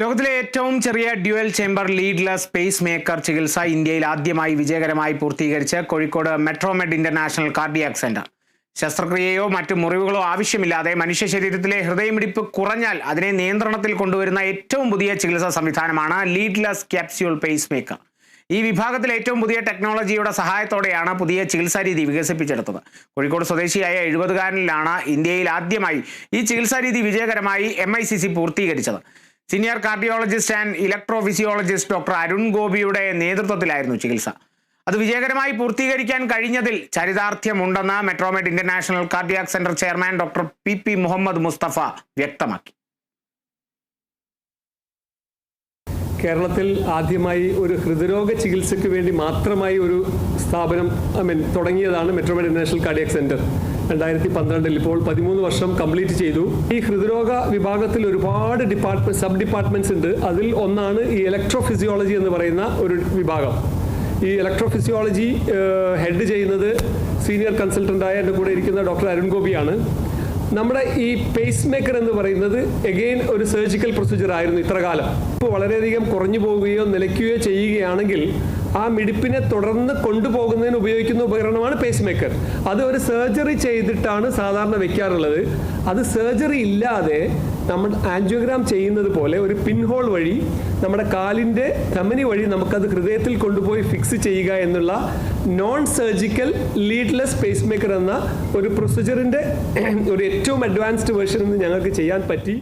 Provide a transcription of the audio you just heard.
ലോകത്തിലെ ഏറ്റവും ചെറിയ dual chamber leadless space maker ചികിത്സ ഇന്ത്യയിൽ ആദ്യമായി വിജയകരമായി പൂർത്തീകരിച്ച് Kozhikode Metromed International Cardiac Centre. ശസ്ത്രക്രിയയോ മറ്റു മുറിവുകളോ ആവശ്യമില്ലാതെ മനുഷ്യ ശരീരത്തിലെ ഹൃദയമിടിപ്പ് കുറഞ്ഞാൽ അതിനെ നിയന്ത്രണത്തിൽ കൊണ്ടുവരുന്ന ഏറ്റവും പുതിയ ചികിത്സാ സംവിധാനമാണ് ലീഡ്ലെസ് ക്യാപ്സ്യൂൾ പേസ് മേക്കർ. ഈ വിഭാഗത്തിൽ ഏറ്റവും പുതിയ ടെക്നോളജിയുടെ സഹായത്തോടെയാണ് പുതിയ ചികിത്സാ രീതി വികസിപ്പിച്ചെടുത്തത്. കോഴിക്കോട് സ്വദേശിയായ എഴുപതുകാരനിലാണ് ഇന്ത്യയിൽ ആദ്യമായി ഈ ചികിത്സാ രീതി വിജയകരമായി M പൂർത്തീകരിച്ചത്. Senior cardiologist and electrophysiologist doctor Arun ഗോപിയുടെ നേതൃത്വത്തിലായിരുന്നു ചികിത്സ. അത് വിജയകരമായി പൂർത്തീകരിക്കാൻ കഴിഞ്ഞതിൽ ചരിതാർത്ഥ്യമുണ്ടെന്ന് Metromed International Cardiac Centre chairman doctor P P Muhammad Musthafa വ്യക്തമാക്കി. കേരളത്തിൽ ആദ്യമായി ഒരു ഹൃദ്രോഗ ചികിത്സയ്ക്ക് വേണ്ടി മാത്രമായി ഒരു സ്ഥാപനം ഐ മീൻ തുടങ്ങിയതാണ് മെട്രോമെഡ് ഇന്റർനാഷണൽ കാർഡിയാക് സെന്റർ. രണ്ടായിരത്തി പന്ത്രണ്ടിൽ ഇപ്പോൾ പതിമൂന്ന് വർഷം കംപ്ലീറ്റ് ചെയ്തു. ഈ ഹൃദ്രോഗ വിഭാഗത്തിൽ ഒരുപാട് ഡിപ്പാർട്ട്മെന്റ് സബ് ഡിപ്പാർട്ട്മെന്റ്സ് ഉണ്ട്. അതിൽ ഒന്നാണ് ഈ ഇലക്ട്രോഫിസിയോളജി എന്ന് പറയുന്ന ഒരു വിഭാഗം. ഈ ഇലക്ട്രോഫിസിയോളജി ഹെഡ് ചെയ്യുന്നത് സീനിയർ കൺസൾട്ടന്റായ എന്റെ കൂടെ ഇരിക്കുന്ന ഡോക്ടർ അരുൺ ഗോപിയാണ്. നമ്മുടെ ഈ പേസ് മേക്കർ എന്ന് പറയുന്നത് എഗെയിൻ ഒരു സർജിക്കൽ പ്രൊസീജിയർ ആയിരുന്നു ഇത്ര കാലം ഇപ്പോൾ വളരെയധികം കുറഞ്ഞു പോവുകയോ നിലയ്ക്കുകയോ ചെയ്യുകയാണെങ്കിൽ ആ മിടിപ്പിനെ തുടർന്ന് കൊണ്ടുപോകുന്നതിന് ഉപയോഗിക്കുന്ന ഉപകരണമാണ് പേസ് മേക്കർ അത് ഒരു സർജറി ചെയ്തിട്ടാണ് സാധാരണ വെക്കാറുള്ളത്. അത് സർജറി ഇല്ലാതെ നമ്മൾ ആൻജിയോഗ്രാം ചെയ്യുന്നത് പോലെ ഒരു പിൻഹോൾ വഴി നമ്മുടെ കാലിന്റെ ധമനി വഴി നമുക്കത് ഹൃദയത്തിൽ കൊണ്ടുപോയി ഫിക്സ് ചെയ്യുക എന്നുള്ള non surgical leadless pacemaker എന്ന ഒരു പ്രൊസീജിയറിന്റെ ഒരു ഏറ്റവും അഡ്വാൻസ്ഡ് വേർഷൻ ഞങ്ങൾക്ക് ചെയ്യാൻ പറ്റി.